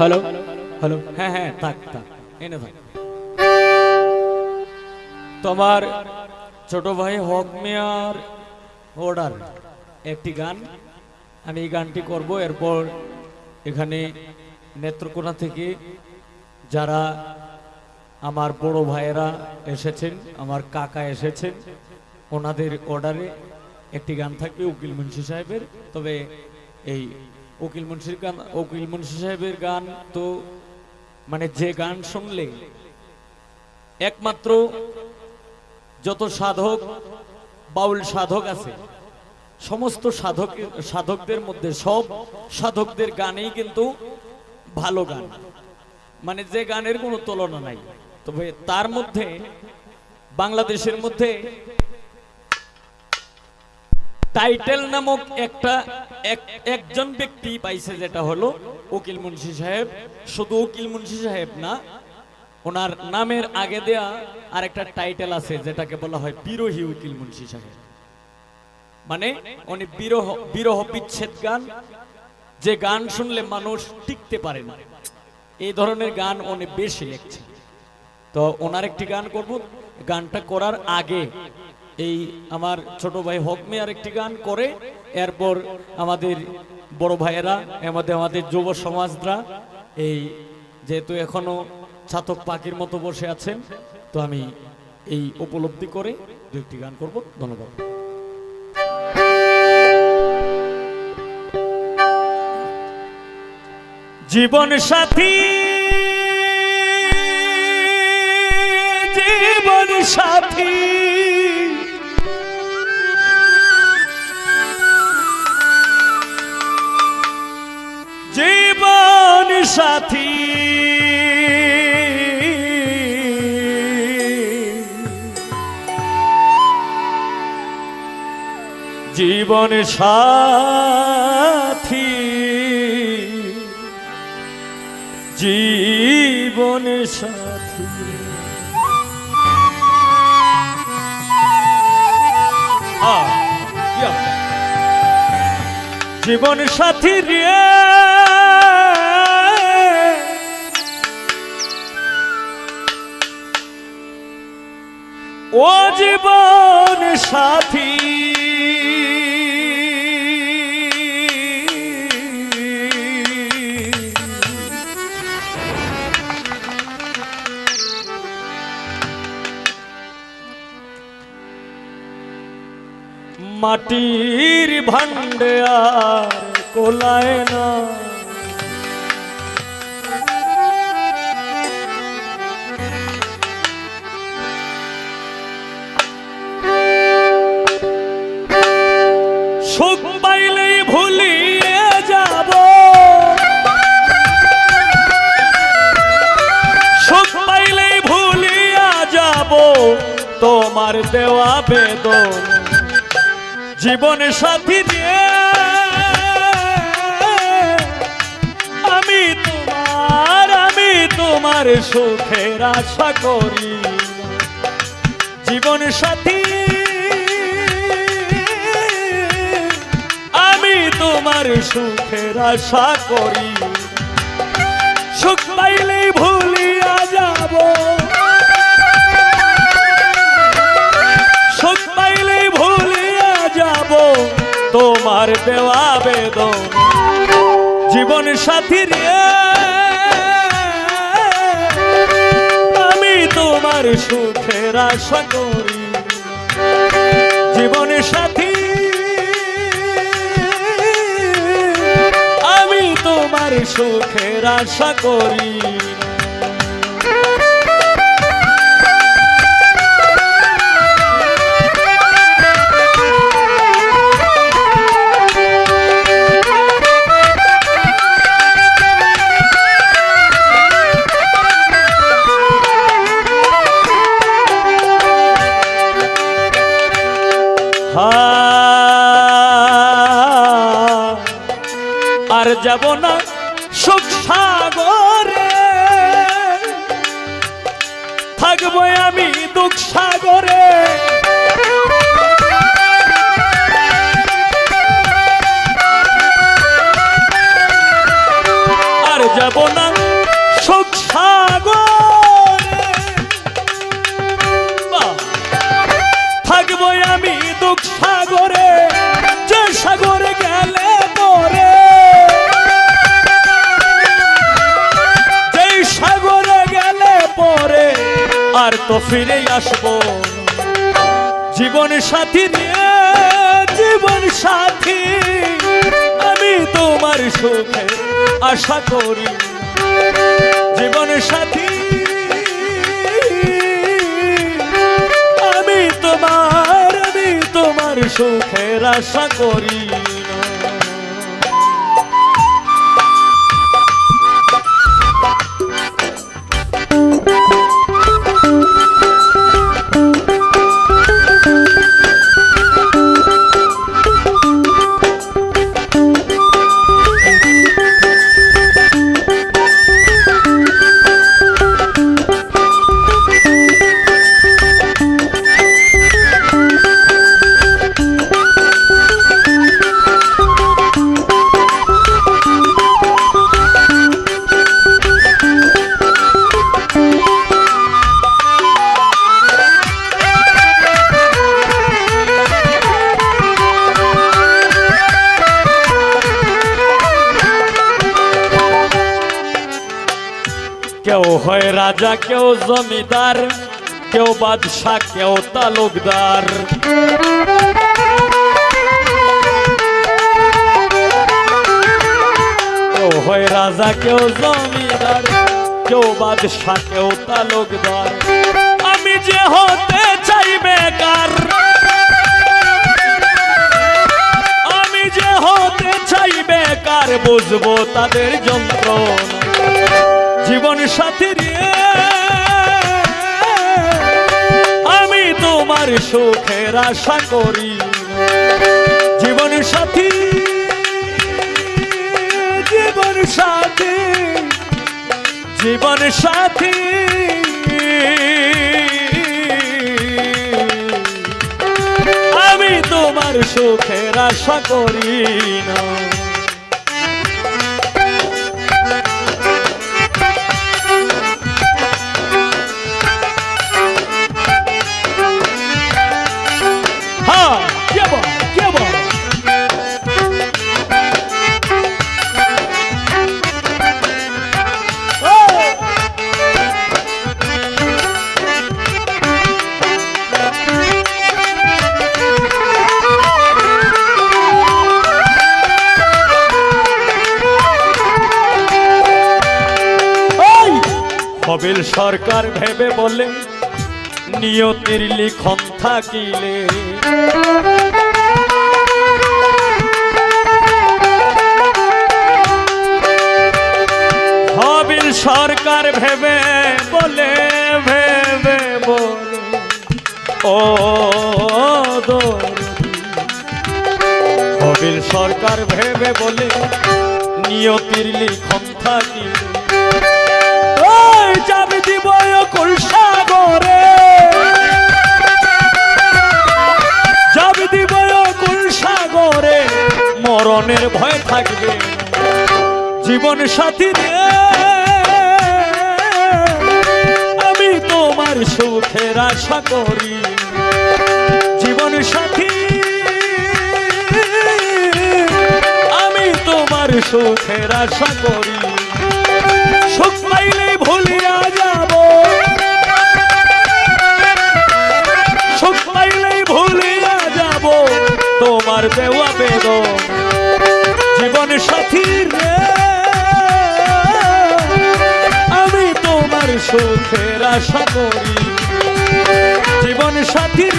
Hello hello হ্যাঁ হ্যাঁ থাক থাক। এনে থাক তোমার ছোট ভাই হক মেয়ার অর্ডার একটি গান। আমি এই গানটি করব। এরপর এখানে নেত্রকোনা থেকে যারা আমার বড় ভাইয়েরা এসেছেন, আমার কাকা এসেছেন, ওনাদের অর্ডারে একটি গান থাকবে উকিল মুন্সি সাহেবের। তবে এই উকিল মুন্সির গান, উকিল মুন্সি সাহেবের গান তো মানে যে গান শুনলে একমাত্র যত সাধক, বাউল সাধক আছে, সমস্ত সাধক, সাধকদের মধ্যে সব সাধকদের গানেই কিন্তু ভালো গান। মানে যে গানের কোনো তুলনা নাই। তবে তার মধ্যে, বাংলাদেশের মধ্যে টাইটেল নামক একটা একজন ব্যক্তি পাইছে যেটা হলো উকিল মুন্সি সাহেব। শুধু উকিল মুন্সি সাহেব না, ওনার নামের আগে দেয়া আর একটা টাইটেল আছে যেটাকে বলা হয় বিরোহী উকিল মুন্সি সাহেব। মানে উনি বিরহ বিরহ বিচ্ছেদ গান, যে গান শুনলে মানুষ টিকতে পারে না। এই ধরনের গান উনি বেশি লিখছেন। তো ওনার একটি গান করব। গানটা করার আগে এই আমার ছোট ভাই হক মিয়ার একটি গান করে। এরপর আমাদের বড় ভাইয়েরা আমাদের আমাদের যুব সমাজরা, এই যেহেতু এখনও ছাতক পাখির মতো বসে আছেন, তো আমি এই উপলব্ধি করে দু একটি গান করব। ধন্যবাদ। জীবন সাথী জীবন সাথী। জীবন সাথী। জীবন সাথী। জীবন সাথী রে। ও জীবন সাথী মাটির ভান্ডে আর কোলায় না। ভুলিয়ে ভুলিয়া যাব। তোমার দেওয়া বেদন জীবন সাথী দিয়ে আমি তোমার আমি তোমার সুখের আশা করি। জীবন সাথী, আমি তোমার সুখের আশা করি। সুখ পাইলেই ভুলিয়া তোমার দেওয়া বেদন। জীবন সাথী রে, আমি তোমার সুখের আশা করি। জীবন সাথী, আমি তোমার সুখের আশা করি। আর যাব না সুখ সাগরে। থাকব আমি দুঃখ সাগরে। আর যাব না সুখ আর তো ফিরে আসব। জীবন সাথী নিয়ে, জীবন সাথী, আমি তোমার সুখে আশা করি জীবন সাথী, আমি তোমার আমি তোমার সুখের আশা করি কেউ হয় রাজা, কেউ জমিদার, কেউ বাদশাহ, কেউ তালুকদার। কেউ হয় রাজা, কেউ জমিদার, কেউ বাদশাহ, কেউ তালুকদার। আমি যে হতে চাই বেকার, আমি যে হতে চাই বেকার, বুঝব তাদের যন্ত্রণা জীবন সাথী রে আমি তোমার সুখের আশা করি। জীবন সাথী জীবন সাথী জীবন সাথী। আমি তোমার সুখের আশা করি না। সরকার ভেবে বলে, নিয়তির লিখন থাকিলে হবিল সরকার ভেবে বলে ভেবে বলে, ও। হবিল সরকার ভেবে বলে, নিয়তির লিখন থাকিলে কুল সাগরে। যাবে দিব কুল সাগরে, মরণের ভয় থাকবে, জীবন সাথী রে আমি তোমার সুখের আশা করি, জীবন সাথী। আমি তোমার সুখের আশা করি। আশা করি জীবন সাথী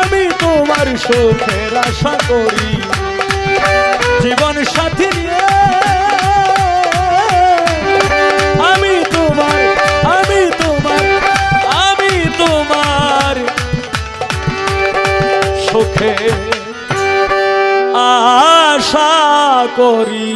আমি তোমার সুখের আশা করি। জীবন সাথী আমি তোমার আমি তোমার আমি তোমার সুখে আশা করি।